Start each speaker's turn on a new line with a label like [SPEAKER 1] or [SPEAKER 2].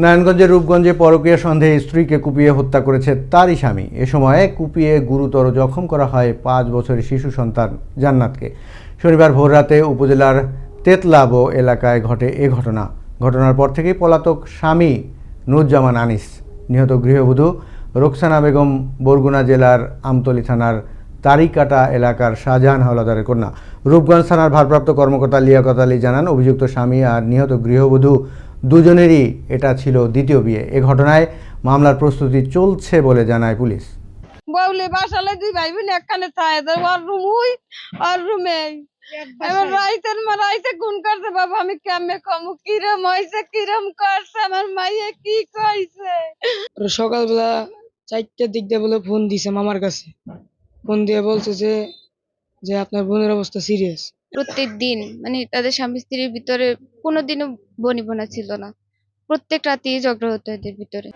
[SPEAKER 1] নারায়ণগঞ্জের রূপগঞ্জে পরকীয়া সন্দেহে স্ত্রীকে কুপিয়ে হত্যা করেছে তারই স্বামী। এ সময় কুপিয়ে গুরুতর জখম করা হয় পাঁচ বছরের শিশু সন্তান জান্নাতকে। শনিবার ভোররাতে উপজেলার তেতলাবো এলাকায় ঘটে এ ঘটনা। ঘটনার পর থেকেই পলাতক স্বামী নুরজামান আনিস, নিহত গৃহবধূ রোকসানা বেগম বরগুনা জেলার আমতলী থানার তারিকাটা এলাকার শাহজাহান হাওলাদারের কন্যা। রূপগঞ্জ থানার ভারপ্রাপ্ত কর্মকর্তা লিয়াকত আলী জানান, অভিযুক্ত স্বামী আর নিহত গৃহবধূ দুজনেরই এটা ছিল দ্বিতীয় বিয়ে। এ ঘটনায় মামলার প্রস্তুতি চলছে বলে জানায় পুলিশ।
[SPEAKER 2] বউলে বাসালে দুই ভাই বোন একখানে থাকে ওর রুম উই আর রুমে এবার রাইতের মা রাইতে গুন করছে বাবা আমি কেমনে কমু? কিরম হয়েছে কিরম করছে? আমার মাইয়ে কি কইছে?
[SPEAKER 3] সকালবেলা চারটার দিক দিয়ে বলে ফোন দিছে মামার কাছে। ফোন দিয়ে বলছে যে যে আপনার বোনের অবস্থা সিরিয়াস
[SPEAKER 4] প্রত্যেক দিন মানে তাদের স্বামী স্ত্রীর ভিতরে কোনোদিনও বনিবনা ছিল না। প্রত্যেক রাতেই ঝগড়া হতো এদের ভিতরে।